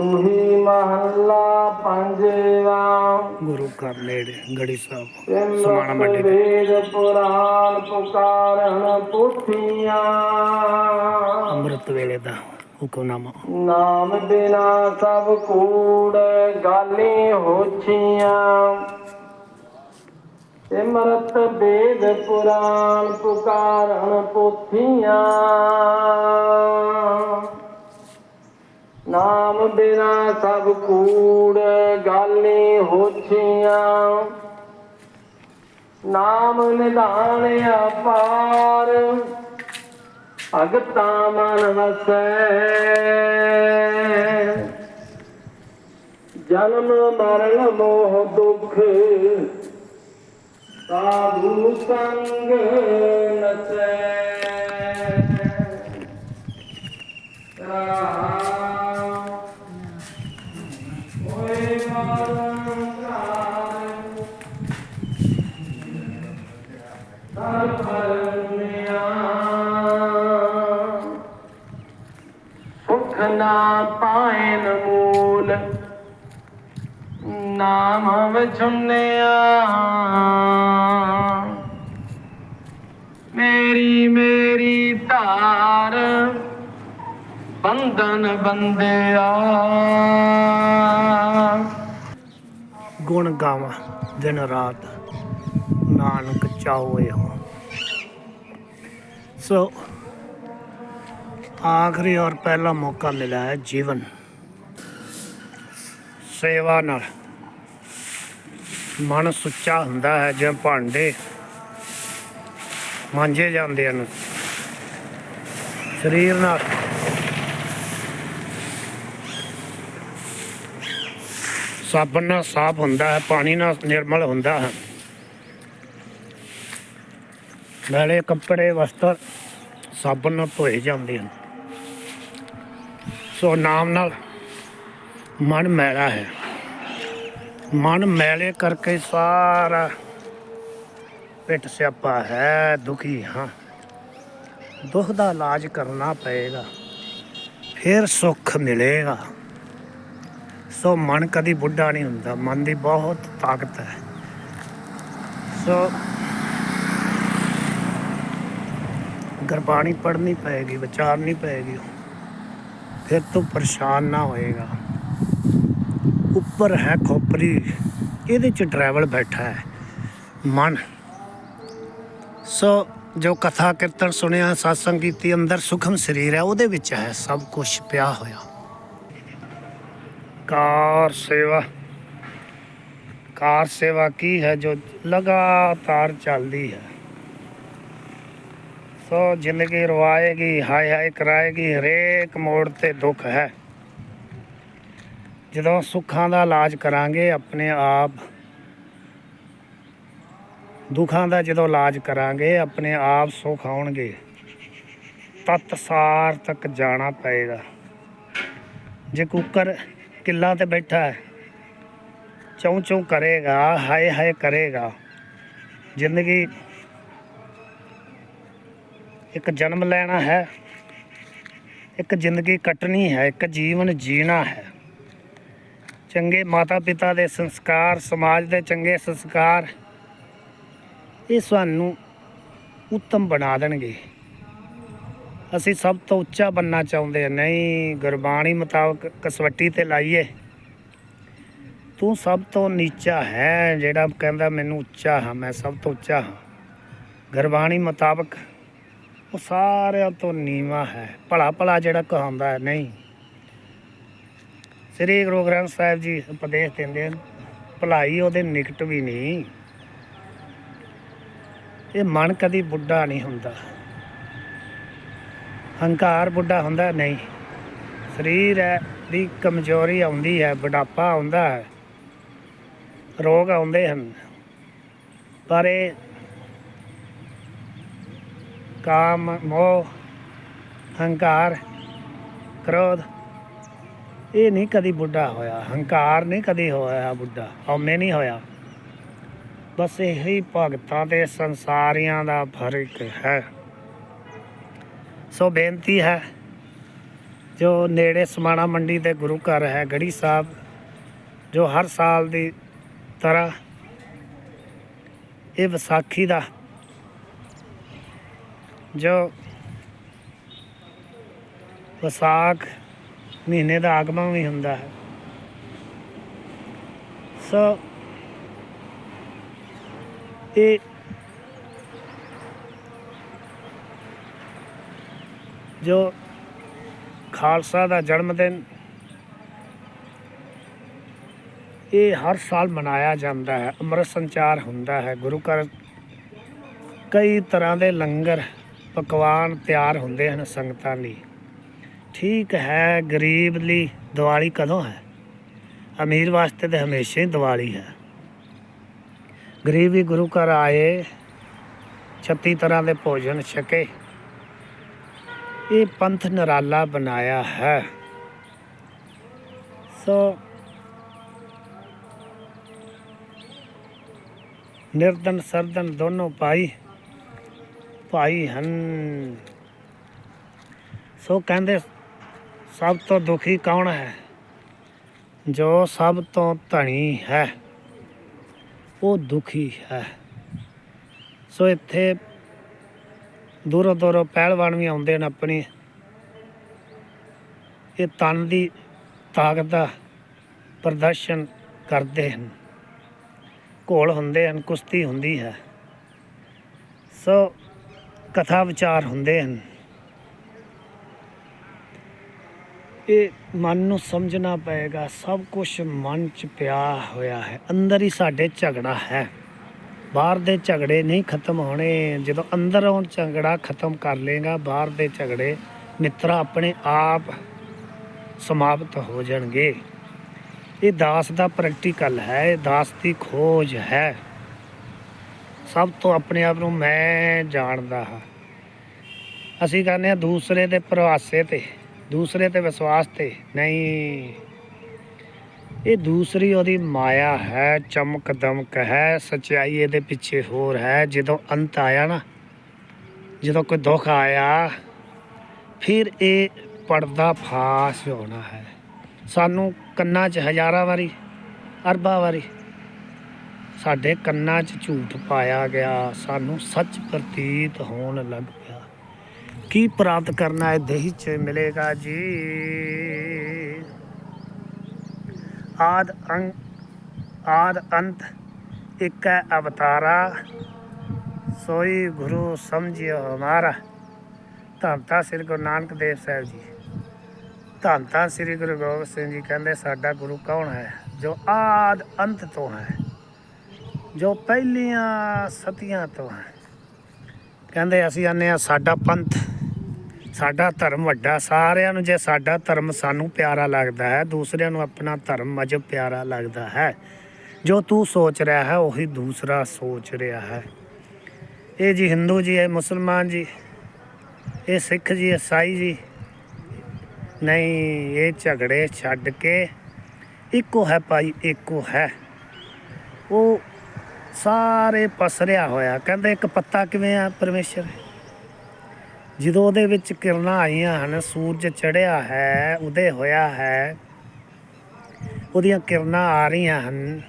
ਤੁਹੀ ਮਹੱਲਾ ਪੰਜਵਾ ਗੁਰੂ ਘਰ ਨੇੜੇ ਗੜੀ ਸਾਹਿਬ। ਸਮਾਣਾ ਮੰਡੀ ਦੇ ਵੇਦ ਪੁਰਾਨ ਪੁਕਾਰਨ ਪੁੱਠੀਆਂ। ਅੰਮ੍ਰਿਤ ਵੇਲੇ ਦਾ ਹੁਕਮਨਾਮਾ। ਨਾਮ ਬਿਨਾ ਸਭ ਕੂੜ ਗਾਲੀ ਹੋਛੀਆਂ। ਸਿਮਰਤ ਵੇਦ ਪੁਰਾਨ ਪੁਕਾਰਨ ਪੁੱਠੀਆਂ। ਨਾਮ ਬਿਨਾ ਸਭ ਕੂੜ ਗਾਲੀ ਹੋਛੀਆਂ। ਨਾਮ ਨਿਧਾਨ ਅਪਾਰ ਭਗਤਾ ਮਨ ਵਸੈ ਜਨਮ ਮਰਨ ਮੋਹ ਦੁਖ, ਸਾਧੂ ਸੰਗ ਨਸੈ। ਰਾਮ ਨਾ ਪਾਇਨ ਮੂਲ ਨਾਮ ਵਿਛੁੰਨਿਆ ਮੇਰੀ ਮੇਰੀ ਧਾਰ ਬੰਧਨ ਬੰਦਿਆ ਗੁਣ ਗਾਵਾਂ, ਦਿਨ ਰਾਤ ਨਾਨਕ ਚਾਹੋਏ ਹੋ। ਸੋ ਆਖਰੀ ਔਰ ਪਹਿਲਾ ਮੌਕਾ ਮਿਲਾ ਹੈ ਜੀਵਨ। ਸੇਵਾ ਨਾਲ ਮਨ ਸੁੱਚਾ ਹੁੰਦਾ ਹੈ, ਜਿਵੇਂ ਭਾਂਡੇ ਮਾਂਜੇ ਜਾਂਦੇ ਹਨ। ਸਰੀਰ ਨਾਲ ਸਾਬਣ ਨਾਲ ਸਾਫ਼ ਹੁੰਦਾ ਹੈ, ਪਾਣੀ ਨਾਲ ਨਿਰਮਲ ਹੁੰਦਾ ਹੈ। ਨਾਲੇ ਕੱਪੜੇ ਵਸਤਰ ਸਾਬਣ ਨਾਲ ਧੋਏ ਜਾਂਦੇ ਹਨ। ਸੋ ਨਾਮ ਨਾਲ ਮਨ ਮੈਲਾ ਹੈ। ਮਨ ਮੈਲੇ ਕਰਕੇ ਸਾਰਾ ਪਿੱਟ ਸਿਆਪਾ ਹੈ, ਦੁਖੀ ਹਾਂ। ਦੁੱਖ ਦਾ ਇਲਾਜ ਕਰਨਾ ਪਏਗਾ, ਫਿਰ ਸੁੱਖ ਮਿਲੇਗਾ। ਸੋ ਮਨ ਕਦੀ ਬੁੱਢਾ ਨਹੀਂ ਹੁੰਦਾ, ਮਨ ਦੀ ਬਹੁਤ ਤਾਕਤ ਹੈ। ਸੋ ਗੁਰਬਾਣੀ ਪੜ੍ਹਨੀ ਪਏਗੀ, ਵਿਚਾਰਨੀ ਪਏਗੀ, ਫਿਰ ਤੂੰ ਪਰੇਸ਼ਾਨ ਨਾ ਹੋਏਗਾ। ਉੱਪਰ ਹੈ ਖੋਪਰੀ, ਇਹਦੇ ਚ ਡਰਾਈਵਰ ਬੈਠਾ ਹੈ, ਮਨ। ਸੋ ਜੋ ਕਥਾ ਕੀਰਤਨ ਸੁਣਿਆ satsang ਕੀਤੀ ਅੰਦਰ ਸੁਖਮ ਸਰੀਰ ਹੈ, ਉਹਦੇ ਵਿੱਚ ਹੈ ਸਭ ਕੁਝ ਪਿਆ ਹੋਇਆ। ਕਾਰ ਸੇਵਾ। ਕਾਰ ਸੇਵਾ ਕੀ ਹੈ ਜੋ ਲਗਾਤਾਰ ਚੱਲਦੀ ਹੈ? ਸੋ ਜ਼ਿੰਦਗੀ ਰਵਾਏਗੀ, ਹਾਏ ਹਾਏ ਕਰਾਏਗੀ, ਹਰੇਕ ਮੋੜ ਤੇ ਦੁੱਖ ਹੈ। ਜਦੋਂ ਸੁੱਖਾਂ ਦਾ ਇਲਾਜ ਕਰਾਂਗੇ, ਆਪਣੇ ਆਪ ਦੁੱਖਾਂ ਦਾ ਜਦੋਂ ਇਲਾਜ ਕਰਾਂਗੇ, ਆਪਣੇ ਆਪ ਸੁੱਖ ਆਉਣਗੇ। ਤਤਸਾਰ ਤੱਕ ਜਾਣਾ ਪਏਗਾ। ਜੇ ਕੁੱਕਰ ਕਿੱਲਾਂ ਤੇ ਬੈਠਾ ਹੈ। ਚੌਂ ਚੌਂ ਕਰੇਗਾ, ਹਾਏ ਹਾਏ ਕਰੇਗਾ। ਜ਼ਿੰਦਗੀ ਇੱਕ ਜਨਮ ਲੈਣਾ ਹੈ, ਇੱਕ ਜ਼ਿੰਦਗੀ ਕੱਟਣੀ ਹੈ, ਇੱਕ ਜੀਵਨ ਜੀਣਾ ਹੈ। ਚੰਗੇ ਮਾਤਾ ਪਿਤਾ ਦੇ ਸੰਸਕਾਰ, ਸਮਾਜ ਦੇ ਚੰਗੇ ਸੰਸਕਾਰ, ਇਹ ਸਾਨੂੰ ਉੱਤਮ ਬਣਾ ਦੇਣਗੇ। ਅਸੀਂ ਸਭ ਤੋਂ ਉੱਚਾ ਬੰਨਾ ਚਾਹੁੰਦੇ ਨਹੀਂ, ਗੁਰਬਾਣੀ ਮੁਤਾਬਕ ਕਸਵੱਟੀ ਤੇ ਲਾਈਏ। ਤੂੰ ਸਭ ਤੋਂ ਨੀਚਾ ਹੈ, ਜਿਹੜਾ ਕਹਿੰਦਾ ਮੈਨੂੰ ਉੱਚਾ ਹਾਂ, ਮੈਂ ਸਭ ਤੋਂ ਉੱਚਾ ਹਾਂ। ਗੁਰਬਾਣੀ ਮੁਤਾਬਕ ਉਹ ਸਾਰਿਆਂ ਤੋਂ ਨੀਵਾ ਹੈ। ਭਲਾ ਭਲਾ ਜਿਹੜਾ ਕਹਾਉਂਦਾ ਹੈ, ਨਹੀਂ। ਸ੍ਰੀ ਗੁਰੂ ਗ੍ਰੰਥ ਸਾਹਿਬ ਜੀ ਉਪਦੇਸ਼ ਦਿੰਦੇ ਹਨ, ਭਲਾਈ ਉਹਦੇ ਨਿਕਟ ਵੀ ਨਹੀਂ। ਇਹ ਮਨ ਕਦੀ ਬੁੱਢਾ ਨਹੀਂ ਹੁੰਦਾ। ਹੰਕਾਰ ਬੁੱਢਾ ਹੁੰਦਾ ਨਹੀਂ। ਸਰੀਰ ਹੈ, ਦੀ ਕਮਜ਼ੋਰੀ ਆਉਂਦੀ ਹੈ, ਬੁਢਾਪਾ ਆਉਂਦਾ ਹੈ, ਰੋਗ ਆਉਂਦੇ ਹਨ। ਪਰ ਇਹ ਕਾਮ, ਮੋਹ, ਹੰਕਾਰ, ਕ੍ਰੋਧ, ਇਹ ਨਹੀਂ ਕਦੀ ਬੁੱਢਾ ਹੋਇਆ। ਹੰਕਾਰ ਨਹੀਂ ਕਦੀ ਹੋਇਆ ਬੁੱਢਾ ਹਉਮੈ ਨਹੀਂ ਹੋਇਆ। ਬਸ ਇਹੀ ਭਗਤਾਂ ਤੇ ਸੰਸਾਰੀਆਂ ਦਾ ਫ਼ਰਕ ਹੈ। ਸੋ ਬੇਨਤੀ ਹੈ, ਜੋ ਨੇੜੇ ਸਮਾਣਾ ਮੰਡੀ ਦੇ ਗੁਰੂ ਘਰ ਹੈ, ਗੜੀ ਸਾਹਿਬ, ਜੋ ਹਰ ਸਾਲ ਦੀ ਤਰ੍ਹਾਂ ਇਹ ਵਿਸਾਖੀ ਦਾ ਜੋ ਵਿਸਾਖ ਮਹੀਨੇ ਦਾ ਆਗਮਨ ਵੀ ਹੁੰਦਾ ਹੈ। ਸੋ ਇਹ ਜੋ ਖਾਲਸਾ ਦਾ ਜਨਮ ਦਿਨ ਇਹ ਹਰ ਸਾਲ ਮਨਾਇਆ ਜਾਂਦਾ ਹੈ, ਅੰਮ੍ਰਿਤ ਸੰਚਾਰ ਹੁੰਦਾ ਹੈ, ਗੁਰੂ ਘਰ ਕਈ ਤਰ੍ਹਾਂ ਦੇ ਲੰਗਰ ਪਕਵਾਨ ਤਿਆਰ ਹੁੰਦੇ ਹਨ ਸੰਗਤਾਂ ਲਈ। ਠੀਕ ਹੈ, ਗਰੀਬ ਲਈ ਦੀਵਾਲੀ ਕਦੋਂ ਹੈ? ਅਮੀਰ ਵਾਸਤੇ ਤਾਂ ਹਮੇਸ਼ਾ ਹੀ ਦੀਵਾਲੀ ਹੈ। ਗਰੀਬ ਵੀ ਗੁਰੂ ਘਰ ਆਏ 36 ਤਰ੍ਹਾਂ ਦੇ ਭੋਜਨ ਛਕੇ। ਇਹ ਪੰਥ ਨਰਾਲਾ ਬਣਾਇਆ ਹੈ। ਸੋ ਨਿਰਦਨ ਸਰਦਨ ਦੋਨੋਂ ਭਾਈ ਭਾਈ ਹਨ। ਸੋ ਕਹਿੰਦੇ, ਸਭ ਤੋਂ ਦੁਖੀ ਕੌਣ ਹੈ? ਜੋ ਸਭ ਤੋਂ ਧਣੀ ਹੈ, ਉਹ ਦੁਖੀ ਹੈ। ਸੋ ਇੱਥੇ ਦੂਰੋਂ ਦੂਰੋਂ ਪਹਿਲਵਾਨ ਵੀ ਆਉਂਦੇ ਨੇ ਆਪਣੇ। ਇਹ ਤਨ ਦੀ ਤਾਕਤ ਦਾ ਪ੍ਰਦਰਸ਼ਨ ਕਰਦੇ ਹਨ। ਘੋਲ ਹੁੰਦੇ ਹਨ, ਕੁਸ਼ਤੀ ਹੁੰਦੀ ਹੈ। ਸੋ ਕਥਾ ਵਿਚਾਰ ਹੁੰਦੇ ਹਨ। ਇਹ ਮਨ ਨੂੰ ਸਮਝਣਾ ਪਏਗਾ, ਸਭ ਕੁਝ ਮਨ 'ਚ ਪਿਆ ਹੋਇਆ ਹੈ, ਅੰਦਰ ਹੀ ਸਾਡੇ ਝਗੜਾ ਹੈ। ਬਾਹਰ ਦੇ ਝਗੜੇ ਨਹੀਂ ਖਤਮ ਹੋਣੇ। ਜਦੋਂ ਅੰਦਰੋਂ ਝਗੜਾ ਖਤਮ ਕਰ ਲੇਗਾ ਬਾਹਰ ਦੇ ਝਗੜੇ ਮਿੱਤਰਾ ਆਪਣੇ ਆਪ ਸਮਾਪਤ ਹੋ ਜਾਣਗੇ। ਇਹ ਦਾਸ ਦਾ ਪ੍ਰੈਕਟੀਕਲ ਹੈ, ਇਹ ਦਾਸ ਦੀ ਖੋਜ ਹੈ। ਸਭ ਤੋਂ ਆਪਣੇ ਆਪ ਨੂੰ ਮੈਂ ਜਾਣਦਾ ਹਾਂ। ਅਸੀਂ ਕਹਿੰਦੇ ਹਾਂ, ਦੂਸਰੇ ਦੇ ਭਰਵਾਸੇ ਤੇ, ਦੂਸਰੇ ਤੇ ਵਿਸ਼ਵਾਸ ਤੇ ਨਹੀਂ। ਇਹ ਦੂਸਰੀ ਉਹਦੀ ਮਾਇਆ ਹੈ ਚਮਕ ਦਮਕ ਹੈ, ਸਚਾਈ ਇਹਦੇ ਪਿੱਛੇ ਹੋਰ ਹੈ। ਜਦੋਂ ਅੰਤ ਆਇਆ ਨਾ, ਜਦੋਂ ਕੋਈ ਦੁੱਖ ਆਇਆ, ਫਿਰ ਇਹ ਪਰਦਾ ਫਾਸ਼ ਹੋਣਾ ਹੈ। ਸਾਨੂੰ ਕੰਨਾਂ 'ਚ ਹਜ਼ਾਰਾਂ ਵਾਰੀ, ਅਰਬਾਂ ਵਾਰੀ ਸਾਡੇ ਕੰਨਾਂ 'ਚ ਝੂਠ ਪਾਇਆ ਗਿਆ, ਸਾਨੂੰ ਸੱਚ ਪ੍ਰਤੀਤ ਹੋਣ ਲੱਗ ਪਿਆ। ਕੀ ਪ੍ਰਾਪਤ ਕਰਨਾ ਹੈ ਦੇਹੀ 'ਚ ਮਿਲੇਗਾ ਜੀ? ਆਦ ਅੰਗ, ਆਦ ਅੰਤ, ਇੱਕ ਅਵਤਾਰਾ। ਸੋਈ ਗੁਰੂ ਸਮਝਿਓ ਹਮਾਰਾ ਧੰਨ ਸ੍ਰੀ ਗੁਰੂ ਨਾਨਕ ਦੇਵ ਸਾਹਿਬ ਜੀ। ਧੰਨ ਧੰਨ ਸ੍ਰੀ ਗੁਰੂ ਗੋਬਿੰਦ ਸਿੰਘ ਜੀ ਕਹਿੰਦੇ, ਸਾਡਾ ਗੁਰੂ ਕੌਣ ਹੈ? ਜੋ ਆਦ ਅੰਤ ਤੋਂ ਹੈ, ਜੋ ਪਹਿਲੀਆਂ ਸਤੀਆਂ ਤੋਂ ਹੈ। ਕਹਿੰਦੇ, ਅਸੀਂ ਆਨੇ ਆ ਸਾਡਾ ਪੰਥ। ਸਾਡਾ ਧਰਮ ਵੱਡਾ, ਸਾਰਿਆਂ ਨੂੰ ਜੇ ਸਾਡਾ ਧਰਮ ਸਾਨੂੰ ਪਿਆਰਾ ਲੱਗਦਾ ਹੈ, ਦੂਸਰਿਆਂ ਨੂੰ ਆਪਣਾ ਧਰਮ ਮਜਬ ਪਿਆਰਾ ਲੱਗਦਾ ਹੈ। ਜੋ ਤੂੰ ਸੋਚ ਰਿਹਾ ਹੈ, ਉਹੀ ਦੂਸਰਾ ਸੋਚ ਰਿਹਾ ਹੈ। ਇਹ ਜੀ ਹਿੰਦੂ ਜੀ, ਇਹ ਮੁਸਲਮਾਨ ਜੀ, ਇਹ ਸਿੱਖ ਜੀ ਈਸਾਈ ਜੀ, ਨਹੀਂ, ਇਹ ਝਗੜੇ ਛੱਡ ਕੇ ਇੱਕੋ ਹੈ ਭਾਈ, ਇੱਕੋ ਹੈ। ਉਹ ਸਾਰੇ ਪਸਰਿਆ ਹੋਇਆ, ਕਹਿੰਦੇ ਇੱਕ ਪੱਤਾ ਕਿਵੇਂ ਆ ਪਰਮੇਸ਼ਰ? ਜਦੋਂ ਉਹਦੇ ਵਿੱਚ ਕਿਰਨਾਂ ਆਈਆਂ ਹਨ, ਸੂਰਜ ਚੜ੍ਹਿਆ ਹੈ, ਉਦੇ ਹੋਇਆ ਹੈ, ਉਹਦੀਆਂ ਕਿਰਨਾਂ ਆ ਰਹੀਆਂ ਹਨ।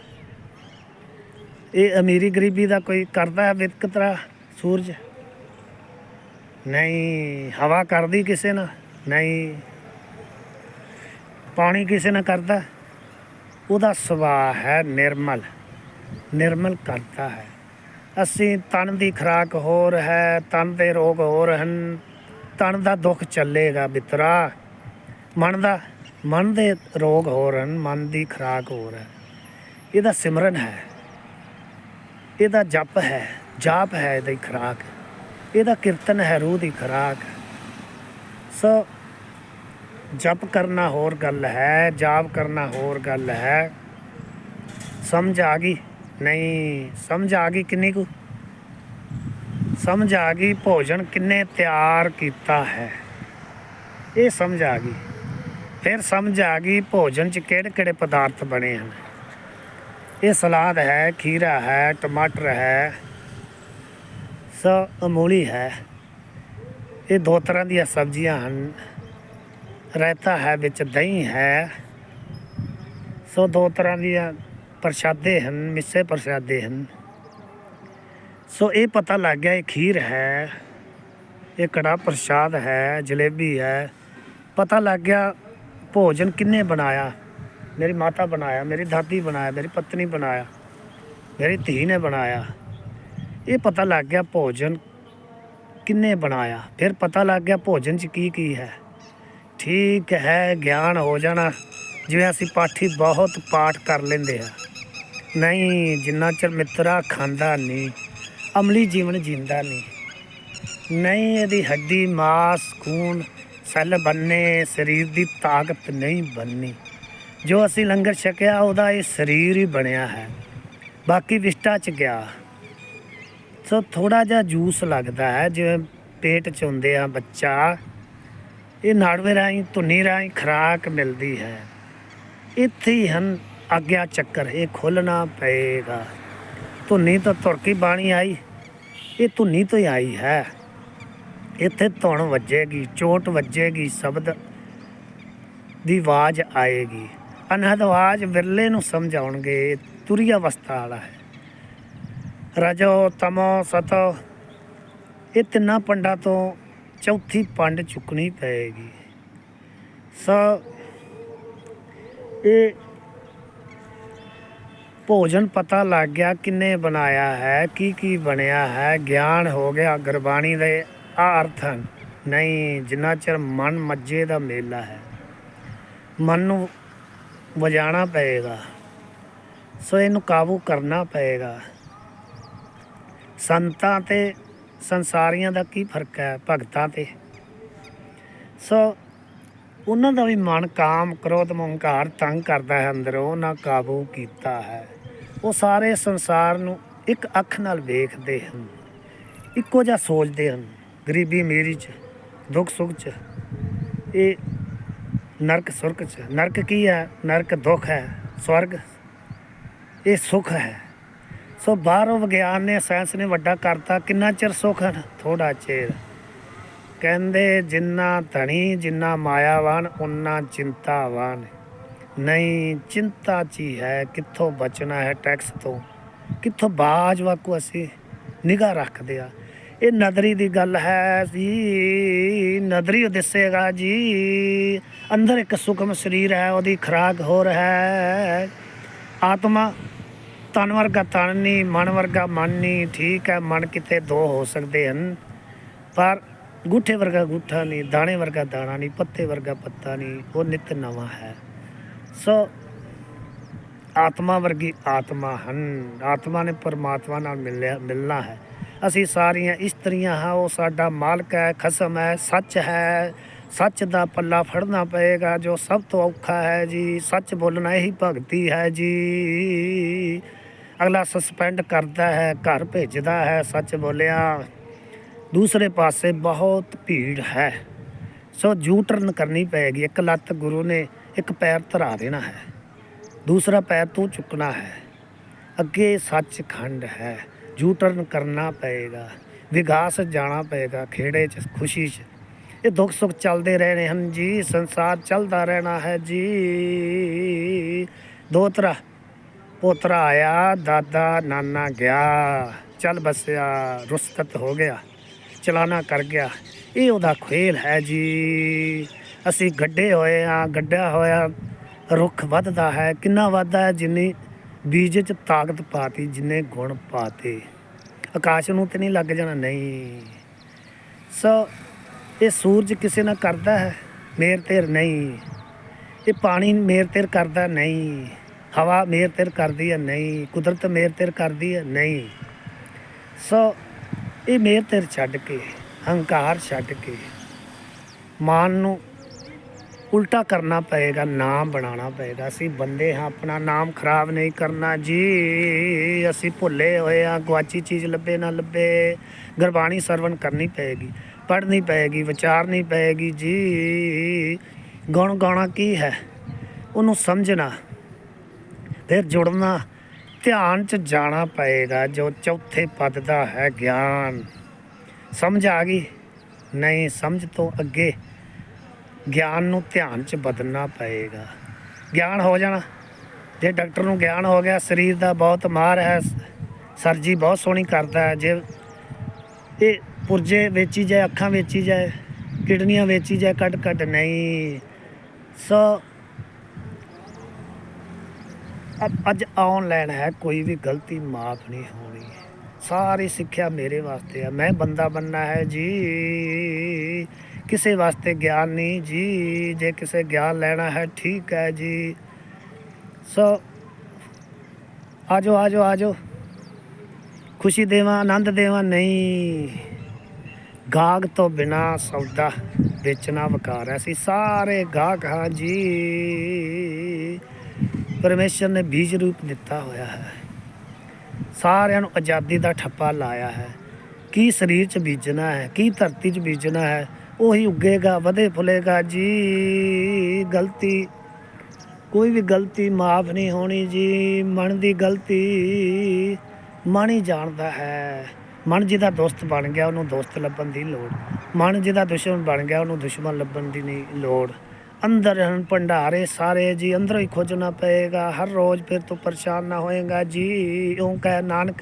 ਇਹ ਅਮੀਰੀ ਗਰੀਬੀ ਦਾ ਕੋਈ ਕਰਦਾ ਹੈ ਵਿਤਕਰਾ ਸੂਰਜ? ਨਹੀਂ, ਹਵਾ ਕਰਦੀ ਕਿਸੇ ਨਾਲ? ਨਹੀਂ, ਪਾਣੀ ਕਿਸੇ ਨਾਲ ਕਰਦਾ? ਉਹਦਾ ਸੁਭਾਅ ਹੈ ਨਿਰਮਲ ਨਿਰਮਲ ਕਰਤਾ ਹੈ। ਅਸੀਂ ਤਨ ਦੀ ਖਰਾਕ ਹੋਰ ਹੈ, ਤਨ ਦੇ ਰੋਗ ਹੋਰ ਹਨ। ਤਨ ਦਾ ਦੁੱਖ ਚੱਲੇਗਾ ਬਿਤਰਾ। ਮਨ ਦਾ, ਮਨ ਦੇ ਰੋਗ ਹੋਰ ਹਨ, ਮਨ ਦੀ ਖਰਾਕ ਹੋਰ ਹੈ। ਇਹਦਾ ਸਿਮਰਨ ਹੈ। ਇਹਦਾ ਜਪ ਹੈ, ਜਾਪ ਹੈ ਇਹਦੀ ਖਰਾਕ। ਇਹਦਾ ਕੀਰਤਨ ਹੈ, ਰੂਹ ਦੀ ਖਰਾਕ। ਸੋ ਜਪ ਕਰਨਾ ਹੋਰ ਗੱਲ ਹੈ, ਜਾਪ ਕਰਨਾ ਹੋਰ ਗੱਲ ਹੈ। ਸਮਝ ਆ ਗਈ? ਨਹੀਂ, ਸਮਝ ਆ ਗਈ ਕਿੰਨੀ ਕੁ? ਸਮਝ ਆ ਗਈ, ਭੋਜਨ ਕਿੰਨੇ ਤਿਆਰ ਕੀਤਾ ਹੈ। ਇਹ ਸਮਝ ਆ ਗਈ। ਫਿਰ ਸਮਝ ਆ ਗਈ ਭੋਜਨ 'ਚ ਕਿਹੜੇ ਕਿਹੜੇ ਪਦਾਰਥ ਬਣੇ ਹਨ। ਇਹ ਸਲਾਦ ਹੈ, ਖੀਰਾ ਹੈ, ਟਮਾਟਰ ਹੈ, ਸੋ ਅਮੂਲੀ ਹੈ। ਇਹ ਦੋ ਤਰ੍ਹਾਂ ਦੀਆਂ ਸਬਜ਼ੀਆਂ ਹਨ। ਰਾਇਤਾ ਹੈ ਵਿੱਚ ਦਹੀਂ ਹੈ। ਸੋ ਦੋ ਤਰ੍ਹਾਂ ਦੀਆਂ ਪ੍ਰਸ਼ਾਦੇ ਹਨ, ਮਿੱਸੇ ਪ੍ਰਸ਼ਾਦੇ ਹਨ। ਸੋ ਇਹ ਪਤਾ ਲੱਗ ਗਿਆ, ਇਹ ਖੀਰ ਹੈ, ਇਹ ਕੜਾ ਪ੍ਰਸ਼ਾਦ ਹੈ, ਜਲੇਬੀ ਹੈ। ਪਤਾ ਲੱਗ ਗਿਆ, ਭੋਜਨ ਕਿੰਨੇ ਬਣਾਇਆ? ਮੇਰੀ ਮਾਤਾ ਬਣਾਇਆ, ਮੇਰੀ ਦਾਦੀ ਬਣਾਇਆ, ਮੇਰੀ ਪਤਨੀ ਬਣਾਇਆ, ਮੇਰੀ ਧੀ ਨੇ ਬਣਾਇਆ। ਇਹ ਪਤਾ ਲੱਗ ਗਿਆ, ਭੋਜਨ ਕਿੰਨੇ ਬਣਾਇਆ? ਫਿਰ ਪਤਾ ਲੱਗ ਗਿਆ, ਭੋਜਨ 'ਚ ਕੀ ਕੀ ਹੈ। ਠੀਕ ਹੈ, ਗਿਆਨ ਹੋ ਜਾਣਾ। ਜਿਵੇਂ ਅਸੀਂ ਪਾਠੀ ਬਹੁਤ ਪਾਠ ਕਰ ਲੈਂਦੇ ਆ ਨਹੀਂ, ਜਿੰਨਾ ਚਿਰ ਮਿੱਤਰਾ ਖਾਂਦਾ ਨਹੀਂ, ਅਮਲੀ ਜੀਵਨ ਜਿੰਦਾ ਨਹੀਂ। ਨਹੀਂ, ਇਹਦੀ ਹੱਡੀ, ਮਾਸ, ਖੂਨ, ਸੈੱਲ ਬੰਨੇ, ਸਰੀਰ ਦੀ ਤਾਕਤ ਨਹੀਂ ਬੰਨੀ। ਜੋ ਅਸੀਂ ਲੰਗਰ ਛਕਿਆ, ਉਹਦਾ ਇਹ ਸਰੀਰ ਹੀ ਬਣਿਆ ਹੈ। ਬਾਕੀ ਵਿਸ਼ਟਾ ਚ ਗਿਆ। ਸੋ ਥੋੜਾ ਜਿਹਾ ਜੂਸ ਲੱਗਦਾ ਹੈ, ਜਿਵੇਂ ਪੇਟ ਚ ਹੁੰਦੇ ਆ ਬੱਚਾ, ਇਹ ਨਾੜਵੇ ਰਾਹੀਂ, ਧੁਨੀ ਰਾਹੀਂ ਖਰਾਕ ਮਿਲਦੀ ਹੈ। ਇੱਥੇ ਹੀ ਹਨ ਆਗਿਆ ਚੱਕਰ, ਇਹ ਖੋਲਣਾ ਪਏਗਾ। ਧੁੰਨੀ ਤੋਂ ਤੁਰਕੀ ਬਾਣੀ ਆਈ, ਇਹ ਧੁੰਨੀ ਤੋਂ ਹੀ ਆਈ ਹੈ। ਇੱਥੇ ਧੁਣ ਵੱਜੇਗੀ, ਚੋਟ ਵੱਜੇਗੀ, ਸ਼ਬਦ ਦੀ ਆਵਾਜ਼ ਆਏਗੀ। ਅਨਹਦ ਆਵਾਜ਼ ਵਿਰਲੇ ਨੂੰ ਸਮਝਾਉਣਗੇ ਤੁਰੀ ਅਵਸਥਾ ਵਾਲਾ ਹੈ। ਰਜੋ, ਤਮੋ, ਸਤੋ, ਇਹ ਤਿੰਨਾਂ ਪੰਡਾਂ ਤੋਂ ਚੌਥੀ ਪੰਡ ਚੁੱਕਣੀ ਪਏਗੀ। ਸੋ, ਇਹ ਭੋਜਨ ਪਤਾ ਲੱਗ ਗਿਆ ਕਿੰਨੇ ਬਣਾਇਆ ਹੈ, ਕੀ ਕੀ ਬਣਿਆ ਹੈ, ਗਿਆਨ ਹੋ ਗਿਆ, ਗੁਰਬਾਣੀ ਦੇ ਆ ਅਰਥ ਹਨ। ਨਹੀਂ, ਜਿੰਨਾ ਚਿਰ ਮਨ ਮੱਜੇ ਦਾ ਮੇਲਾ ਹੈ, ਮਨ ਨੂੰ ਵਜਾਣਾ ਪਏਗਾ, ਸੋ ਇਹਨੂੰ ਕਾਬੂ ਕਰਨਾ ਪਏਗਾ। ਸੰਤਾਂ ਤੇ ਸੰਸਾਰੀਆਂ ਦਾ ਕੀ ਫ਼ਰਕ ਹੈ, ਭਗਤਾਂ ਤੇ? ਸੋ ਉਹਨਾਂ ਦਾ ਵੀ ਮਨ ਕਾਮ, ਕ੍ਰੋਧ, ਮਹੰਕਾਰ ਤੰਗ ਕਰਦਾ ਹੈ, ਅੰਦਰੋਂ ਨਾ ਕਾਬੂ ਕੀਤਾ ਹੈ। ਉਹ ਸਾਰੇ ਸੰਸਾਰ ਨੂੰ ਇੱਕ ਅੱਖ ਨਾਲ ਵੇਖਦੇ ਹਨ, ਇੱਕੋ ਜਿਹਾ ਸੋਚਦੇ ਹਨ, ਗਰੀਬੀ ਅਮੀਰੀ ਚ, ਦੁੱਖ ਸੁੱਖ ਚ, ਇਹ ਨਰਕ ਸੁਰਕ ਚ, ਨਰਕ ਕੀ ਹੈ? ਨਰਕ ਦੁੱਖ ਹੈ, ਸਵਰਗ, ਇਹ ਸੁੱਖ ਹੈ। ਸੋ ਬਾਹਰੋਂ ਵਿਗਿਆਨ ਨੇ, ਸਾਇੰਸ ਨੇ ਵੱਡਾ ਕਰਤਾ, ਕਿੰਨਾ ਚਿਰ ਸੁੱਖ ਹੈ ਥੋੜਾ ਚਿਰ। ਕਹਿੰਦੇ ਜਿੰਨਾ ਧਣੀ, ਜਿੰਨਾ ਮਾਇਆਵਾਨ ਉਨਾ ਚਿੰਤਾਵਾਨ। ਨਹੀਂ, ਚਿੰਤਾ ਚ ਹੀ ਹੈ ਕਿੱਥੋਂ ਬਚਣਾ ਹੈ ਟੈਕਸ ਤੋਂ? ਕਿੱਥੋਂ ਬਾਜ ਵਾਕੂ ਅਸੀਂ ਨਿਗਾਹ ਰੱਖਦੇ ਆ? ਇਹ ਨਦਰੀ ਦੀ ਗੱਲ ਹੈ ਜੀ, ਨਦਰੀ ਦਿਸੇਗਾ ਜੀ। ਅੰਦਰ ਇੱਕ ਸੁਖਮ ਸਰੀਰ ਹੈ, ਉਹਦੀ ਖਰਾਕ ਹੋ ਰਿਹਾ ਹੈ। ਆਤਮਾ ਤਨ ਵਰਗਾ ਤਨ ਨਹੀਂ, ਮਨ ਵਰਗਾ ਮਨ ਨਹੀਂ, ਠੀਕ ਹੈ, ਮਨ ਕਿਤੇ ਦੋ ਹੋ ਸਕਦੇ ਹਨ। ਪਰ ਗੁੱਠੇ ਵਰਗਾ ਗੁੱਠਾ ਨਹੀਂ, ਦਾਣੇ ਵਰਗਾ ਦਾਣਾ ਨਹੀਂ, ਪੱਤੇ ਵਰਗਾ ਪੱਤਾ ਨਹੀਂ, ਉਹ ਨਿਤ ਨਵਾਂ ਹੈ। ਸੋ ਆਤਮਾ ਵਰਗੀ ਆਤਮਾ ਹਨ। ਆਤਮਾ ਨੇ ਪਰਮਾਤਮਾ ਨਾਲ ਮਿਲਿਆ ਮਿਲਣਾ ਹੈ। ਅਸੀਂ ਸਾਰੀਆਂ ਇਸਤਰੀਆਂ ਹਾਂ, ਉਹ ਸਾਡਾ ਮਾਲਕ ਹੈ, ਖਸਮ ਹੈ, ਸੱਚ ਹੈ। ਸੱਚ ਦਾ ਪੱਲਾ ਫੜਨਾ ਪਏਗਾ, ਜੋ ਸਭ ਤੋਂ ਔਖਾ ਹੈ ਜੀ। ਸੱਚ ਬੋਲਣਾ ਹੀ ਭਗਤੀ ਹੈ ਜੀ। ਅਗਲਾ ਸਸਪੈਂਡ ਕਰਦਾ ਹੈ, ਘਰ ਭੇਜਦਾ ਹੈ ਸੱਚ ਬੋਲਿਆ। ਦੂਸਰੇ ਪਾਸੇ ਬਹੁਤ ਭੀੜ ਹੈ। ਸੋ ਜੂ ਟਰਨ ਕਰਨੀ ਪਏਗੀ। ਇੱਕ ਲੱਤ ਗੁਰੂ ਨੇ ਇੱਕ ਪੈਰ ਧਰਾ ਦੇਣਾ ਹੈ, ਦੂਸਰਾ ਪੈਰ ਤੂੰ ਚੁੱਕਣਾ ਹੈ। ਅੱਗੇ ਸੱਚਖੰਡ ਹੈ ਜੂ ਟਰਨ ਕਰਨਾ ਪਏਗਾ, ਵਿਗਾਸ ਜਾਣਾ ਪਏਗਾ, ਖੇੜੇ 'ਚ ਖੁਸ਼ੀ 'ਚ। ਇਹ ਦੁੱਖ ਸੁੱਖ ਚੱਲਦੇ ਰਹਿਣੇ ਹਨ ਜੀ, ਸੰਸਾਰ ਚੱਲਦਾ ਰਹਿਣਾ ਹੈ ਜੀ। ਦੋਤਰਾ, ਪੋਤਰਾ ਆਇਆ, ਦਾਦਾ ਨਾਨਾ ਗਿਆ, ਚੱਲ ਬਸਿਆ, ਰੁਸਤਤ ਹੋ ਗਿਆ, ਚਲਾਣਾ ਕਰ ਗਿਆ। ਇਹ ਉਹਦਾ ਖੇਲ ਹੈ ਜੀ। ਅਸੀਂ ਗੱਡੇ ਹੋਏ ਆ ਗੱਡਿਆ ਹੋਇਆ, ਰੁੱਖ ਵੱਧਦਾ ਹੈ, ਕਿੰਨਾ ਵੱਧਦਾ ਹੈ, ਜਿੰਨੀ ਬੀਜ ਚ ਤਾਕਤ ਪਾਤੀ, ਜਿੰਨੇ ਗੁਣ ਪਾਤੇ। ਆਕਾਸ਼ ਨੂੰ ਤੇ ਨਹੀਂ ਲੱਗ ਜਾਣਾ, ਨਹੀਂ। ਸੋ ਇਹ ਸੂਰਜ ਕਿਸੇ ਨਾਲ ਕਰਦਾ ਹੈ, ਮੇਰ ਤੇਰ ਨਹੀਂ। ਇਹ ਪਾਣੀ ਮੇਰ ਤੇਰ ਕਰਦਾ ਨਹੀਂ, ਹਵਾ ਮੇਰ ਤੇਰ ਕਰਦੀ ਹੈ, ਨਹੀਂ। ਕੁਦਰਤ ਮੇਰ ਤੇਰ ਕਰਦੀ ਹੈ, ਨਹੀਂ। ਸੋ ਇਹ ਮੇਰ ਤੇਰ ਛੱਡ ਕੇ, ਹੰਕਾਰ ਛੱਡ ਕੇ, ਮਾਨ ਨੂੰ ਉਲਟਾ ਕਰਨਾ ਪਏਗਾ, ਨਾਮ ਬਣਾਉਣਾ ਪਏਗਾ। ਅਸੀਂ ਬੰਦੇ ਹਾਂ, ਆਪਣਾ ਨਾਮ ਖਰਾਬ ਨਹੀਂ ਕਰਨਾ ਜੀ। ਅਸੀਂ ਭੁੱਲੇ ਹੋਏ ਆ ਗਵਾਚੀ ਚੀਜ਼ ਲੱਭੇ ਨਾ ਲੱਭੇ। ਗੁਰਬਾਣੀ ਸਰਵਣ ਕਰਨੀ ਪਏਗੀ, ਪੜ੍ਹਨੀ ਪਏਗੀ, ਵਿਚਾਰਨੀ ਪਏਗੀ ਜੀ। ਗੁਣ ਗਾਉਣਾ ਕੀ ਹੈ? ਉਹਨੂੰ ਸਮਝਣਾ, ਫਿਰ ਜੁੜਨਾ, ਧਿਆਨ ਚ ਜਾਣਾ ਪਏਗਾ, ਜੋ ਚੌਥੇ ਪਦ ਦਾ ਹੈ ਗਿਆਨ। ਸਮਝ ਆ ਗਈ? ਨਹੀਂ, ਸਮਝ ਤੋਂ ਅੱਗੇ ਗਿਆਨ ਨੂੰ ਧਿਆਨ 'ਚ ਬਦਲਣਾ ਪਏਗਾ। ਗਿਆਨ ਹੋ ਜਾਣਾ। ਜੇ ਡਾਕਟਰ ਨੂੰ ਗਿਆਨ ਹੋ ਗਿਆ, ਸਰੀਰ ਦਾ ਬਹੁਤ ਮਾਰ ਹੈ ਸਰਜੀ ਬਹੁਤ ਸੋਹਣੀ ਕਰਦਾ ਹੈ। ਜੇ ਇਹ ਪੁਰਜੇ ਵੇਚੀ ਜਾਏ, ਅੱਖਾਂ ਵੇਚੀ ਜਾਏ, ਕਿਡਨੀਆਂ ਵੇਚੀ ਜਾਏ ਕੱਟ ਕੱਟ ਨਹੀਂ। ਸੋ ਅੱਜ ਆਨਲਾਈਨ ਹੈ, ਕੋਈ ਵੀ ਗਲਤੀ ਮਾਫ ਨਹੀਂ ਹੋਣੀ। ਸਾਰੀ ਸਿੱਖਿਆ ਮੇਰੇ ਵਾਸਤੇ ਆ ਮੈਂ ਬੰਦਾ ਬੰਨਾ ਹੈ ਜੀ। ਕਿਸੇ ਵਾਸਤੇ ਗਿਆਨ ਨਹੀਂ ਜੀ, ਜੇ ਕਿਸੇ ਗਿਆਨ ਲੈਣਾ ਹੈ, ਠੀਕ ਹੈ ਜੀ। ਸੋ, ਆਜੋ ਆਜੋ ਆਜੋ। ਖੁਸ਼ੀ ਦੇਵਾਂ, ਆਨੰਦ ਦੇਵਾਂ, ਨਹੀਂ। ਗਾਹਕ ਤੋਂ ਬਿਨਾ ਸੌਦਾ ਵੇਚਣਾ ਵਕਾਰ ਹੈ। ਅਸੀਂ ਸਾਰੇ ਗਾਹਕ ਹਾਂ ਜੀ। ਪਰਮੇਸ਼ਰ ਨੇ ਬੀਜ ਰੂਪ ਦਿੱਤਾ ਹੋਇਆ ਹੈ। ਸਾਰਿਆਂ ਨੂੰ ਆਜ਼ਾਦੀ ਦਾ ਠੱਪਾ ਲਾਇਆ ਹੈ। ਕੀ ਸਰੀਰ 'ਚ ਬੀਜਣਾ ਹੈ, ਕੀ ਧਰਤੀ 'ਚ ਬੀਜਣਾ ਹੈ ਉਹੀ ਉੱਗੇਗਾ, ਵਧੇ ਫੁੱਲੇਗਾ ਜੀ। ਗਲਤੀ, ਕੋਈ ਵੀ ਗਲਤੀ ਮਾਫ ਨਹੀਂ ਹੋਣੀ ਜੀ। ਮਨ ਦੀ ਗਲਤੀ ਮਨ ਹੀ ਜਾਣਦਾ ਹੈ। ਮਨ ਜਿਹਦਾ ਦੋਸਤ ਬਣ ਗਿਆ, ਉਹਨੂੰ ਦੋਸਤ ਲੱਭਣ ਦੀ ਲੋੜ ਮਨ ਜਿਹਦਾ ਦੁਸ਼ਮਣ ਬਣ ਗਿਆ, ਉਹਨੂੰ ਦੁਸ਼ਮਣ ਲੱਭਣ ਦੀ ਨਹੀਂ ਲੋੜ। ਅੰਦਰ ਹਨ ਭੰਡਾਰੇ ਸਾਰੇ ਜੀ, ਅੰਦਰੋਂ ਹੀ ਖੋਜਣਾ ਪਏਗਾ। ਹਰ ਰੋਜ਼ ਫਿਰ ਤੋਂ ਪਰੇਸ਼ਾਨ ਨਾ ਹੋਏਗਾ ਜੀ। ਇਉਂ ਕਹਿ ਨਾਨਕ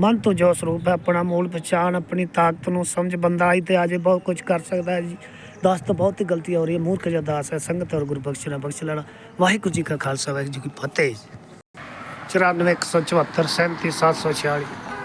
ਮਨ ਤੋਂ ਜੋ ਸਰੂਪ ਹੈ, ਆਪਣਾ ਮੂਲ ਪਛਾਣ, ਆਪਣੀ ਤਾਕਤ ਨੂੰ ਸਮਝ ਬੰਦਾ ਆਈ ਤੇ ਅਜੇ ਬਹੁਤ ਕੁਝ ਕਰ ਸਕਦਾ ਹੈ ਜੀ। ਦਾਸ ਤਾਂ ਬਹੁਤ ਹੀ ਗਲਤੀ ਹੋ ਰਹੀ ਹੈ, ਮੂਰਖ ਜਿਹਾ ਦਾਸ ਹੈ, ਸੰਗਤ ਔਰ ਗੁਰੂ ਬਖਸ਼ਣਾ ਬਖਸ਼ ਲੈਣਾ। ਵਾਹਿਗੁਰੂ ਜੀ ਕਾ ਖਾਲਸਾ, ਵਾਹਿਗੁਰੂ ਜੀ ਕੀ ਫਤਿਹ। 94 174 37 746